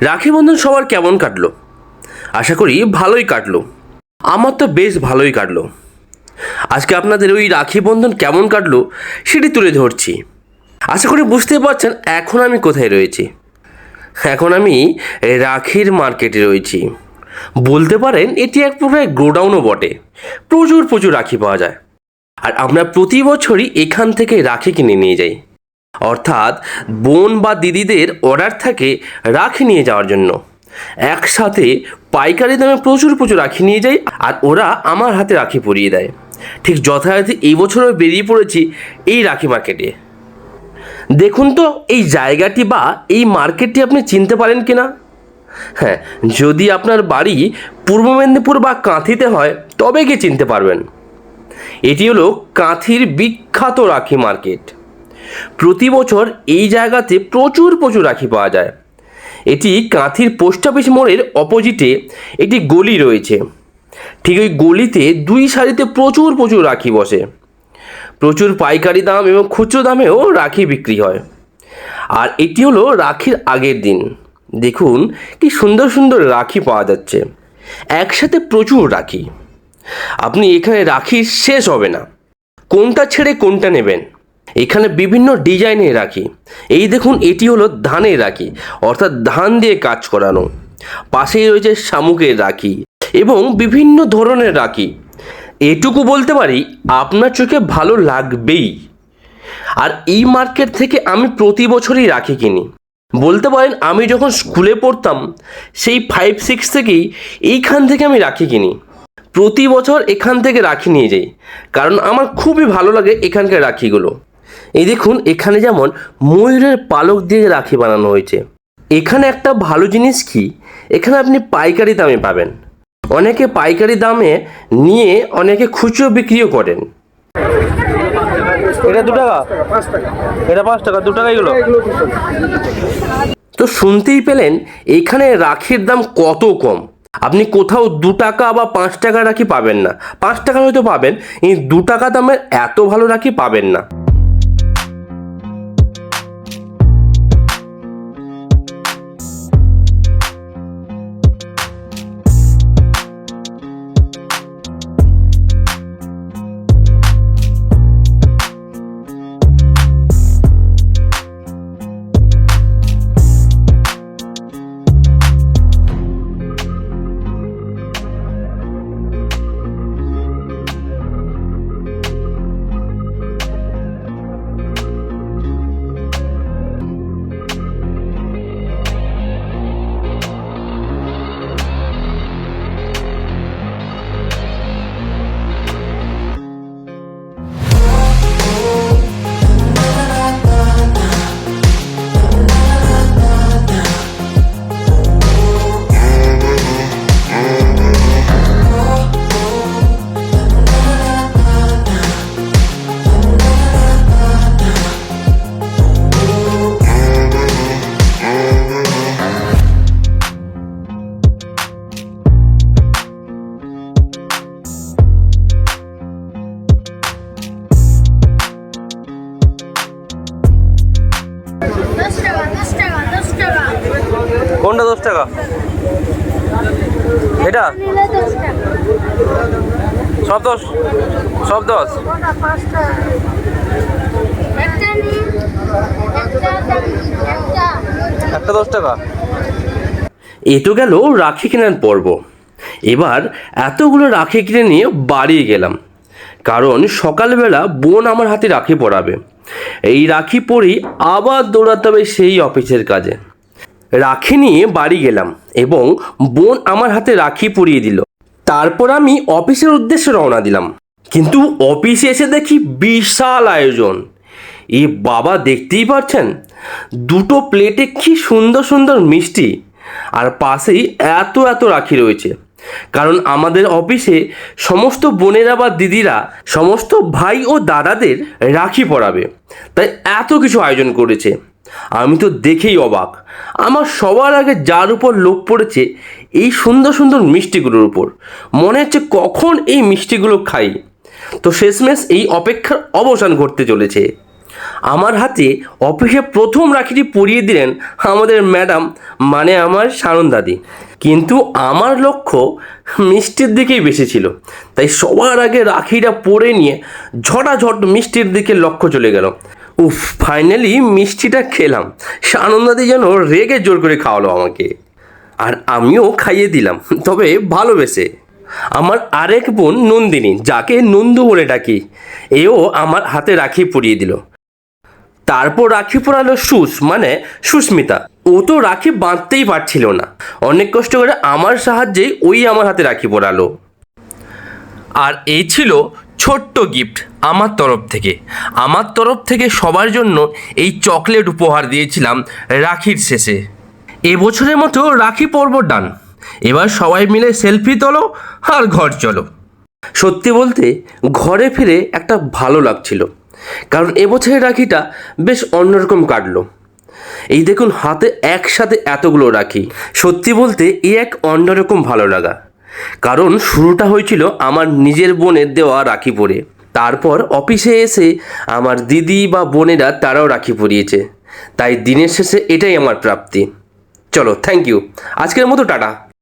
রাখি বন্ধন সবার কেমন কাটলো? আশা করি ভালোই কাটলো। আমার তো বেশ ভালোই কাটলো। আজকে আপনাদের ওই রাখি বন্ধন কেমন কাটলো সেটি তুলে ধরছি। আশা করি বুঝতে পারছেন এখন আমি কোথায় রয়েছি। এখন আমি রাখির মার্কেটে রয়েছি। বলতে পারেন এটি এক প্রকার গোডাউনও বটে। প্রচুর প্রচুর রাখি পাওয়া যায়। আর আমরা প্রতি বছরই এখান থেকে রাখি কিনে নিয়ে যাই। অর্থাৎ বোন বা দিদিদের অর্ডার থাকে রাখি নিয়ে যাওয়ার জন্য। একসাথে পাইকারি দামে প্রচুর প্রচুর রাখি নিয়ে যাই আর ওরা আমার হাতে রাখি পরিয়ে দেয়। ঠিক যথারীতি এই বছরও বেরিয়ে পড়েছি এই রাখি মার্কেটে দেখুন তো, এই জায়গাটি বা এই মার্কেটটি আপনি চিনতে পারেন কি না হ্যাঁ যদি আপনার বাড়ি পূর্ব মেদিনীপুর বা কাঁথিতে হয়, তবে কি চিনতে পারবেন। এটি হলো কাঁথির বিখ্যাত রাখি মার্কেট প্রতি বছর এই জায়গাতে প্রচুর প্রচুর রাখি পাওয়া যায়। এটি কাঁথির পোস্ট অফিস মোড়ের অপোজিটে একটি গলি রয়েছে। ঠিক ওই গলিতে দুই সারিতে প্রচুর প্রচুর রাখি বসে। প্রচুর পাইকারি দাম এবং খুচরো দামেও রাখি বিক্রি হয়। আর এটি হলো রাখির আগের দিন। দেখুন কি সুন্দর সুন্দর রাখি পাওয়া যাচ্ছে। একসাথে প্রচুর রাখি। আপনি এখানে রাখি শেষ হবে না। কোনটা ছেড়ে কোনটা নেবেন? এখানে বিভিন্ন ডিজাইনের রাখি। এই দেখুন, এটি হলো ধানের রাখি, অর্থাৎ ধান দিয়ে কাজ করানো। পাশেই রয়েছে শামুকের রাখি এবং বিভিন্ন ধরনের রাখি। এটুকু বলতে পারি, আপনার চোখে ভালো লাগবেই। আর এই মার্কেট থেকে আমি প্রতি বছরই রাখি কিনি। বলতে পারেন, আমি যখন স্কুলে পড়তাম, সেই ফাইভ সিক্স থেকেই এইখান থেকে আমি রাখি কিনি। প্রতি বছর এখান থেকে রাখি নিয়ে যাই, কারণ আমার খুবই ভালো লাগে এখানকার রাখিগুলো। এই দেখুন এখানে যেমন ময়ূরের পালক দিয়ে রাখি বানানো হয়েছে। এখানে একটা ভালো জিনিস কি? এখানে আপনি পাইকারি দামে পাবেন। অনেকে পাইকারি দামে নিয়ে অনেকে খুচরো বিক্রিও করেন। এটা দু টাকা? এটা পাঁচ টাকা দু টাকাই গেলো তো শুনতেই পেলেন এখানে রাখির দাম কত কম? আপনি কোথাও দু টাকা বা পাঁচ টাকা রাখি পাবেন না। পাঁচ টাকা হয়তো পাবেন এই দু টাকা দামের এত ভালো রাখি পাবেন না। কোনটা দশ টাকা? এটা? সব দশ? সব দশ? একটা দশ টাকা? এ তো গেল রাখি কেনার পর্ব। এবার এতগুলো রাখি কিনে নিয়ে বাড়ি গেলাম। কারণ সকালবেলা বোন আমার হাতে রাখি পরাবে। এই রাখি পরেই আবার দৌড়াতে হবে সেই অফিসের কাজে। রাখি নিয়ে বাড়ি গেলাম এবং বোন আমার হাতে রাখি পরিয়ে দিল। তারপর আমি অফিসের উদ্দেশ্যে রওনা দিলাম। কিন্তু অফিসে এসে দেখি বিশাল আয়োজন। এ বাবা দেখতেই পাচ্ছেন দুটো প্লেটে কি সুন্দর সুন্দর মিষ্টি। আর পাশেই এত এত রাখি রয়েছে। কারণ আমাদের অফিসে সমস্ত বোনেরা বা দিদিরা, সমস্ত ভাই ও দাদাদের রাখি পরাবে। তাই এত কিছু আয়োজন করেছে। আমি তো দেখেই অবাক। আমার সবার আগে যার উপর লোভ পড়েছে, এই সুন্দর সুন্দর মিষ্টিগুলোর উপর। মনে হচ্ছে কখন এই মিষ্টিগুলো খাই। তো শেষমেশ এই অপেক্ষার অবসান ঘটতে চলেছে। আমার হাতে অফিসে প্রথম রাখিটি পরিয়ে দিলেন আমাদের ম্যাডাম মানে আমার সানন দাদি। কিন্তু আমার লক্ষ্য মিষ্টির দিকেই বেশি ছিল। তাই সবার আগে রাখিটা পরে নিয়ে ঝটাঝট মিষ্টির দিকে লক্ষ্য চলে গেল। উফ ফাইনালি মিষ্টিটা খেলাম। সানন দাদি যেন রেগে জোর করে খাওয়ালো আমাকে। আর আমিও খাইয়ে দিলাম, তবে ভালোবেসে। আমার আরেক বোন নন্দিনী, যাকে নন্দু বলে ডাকি, এও আমার হাতে রাখি পরিয়ে দিল। তারপর রাখি পরালো সুস মানে সুস্মিতা। ও তো রাখি বাঁধতেই পারছিল না। অনেক কষ্ট করে আমার সাহায্যেই ওই আমার হাতে রাখি পরালো। আর এই ছিল ছোট্ট গিফট আমার তরফ থেকে। আমার তরফ থেকে সবার জন্য এই চকলেট উপহার দিয়েছিলাম রাখির শেষে। এবছরের মতো রাখি পর্ব ডান এবার সবাই মিলে সেলফি তোলো আর ঘর চলো। সত্যি বলতে ঘরে ফিরে একটা ভালো লাগছিল। কারণ এবছরের রাখিটা বেশ অন্যরকম কাটলো। এই দেখুন, হাতে একসাথে এতগুলো রাখি। সত্যি বলতে এ এক অন্যরকম ভালো লাগা। কারণ শুরুটা হয়েছিল আমার নিজের বোনের দেওয়া রাখি পরে। তারপর অফিসে এসে আমার দিদি বা বোনেরা তারাও রাখি পরিয়েছে। তাই দিনের শেষে এটাই আমার প্রাপ্তি। চলো থ্যাংক ইউ আজকের মতো টাটা।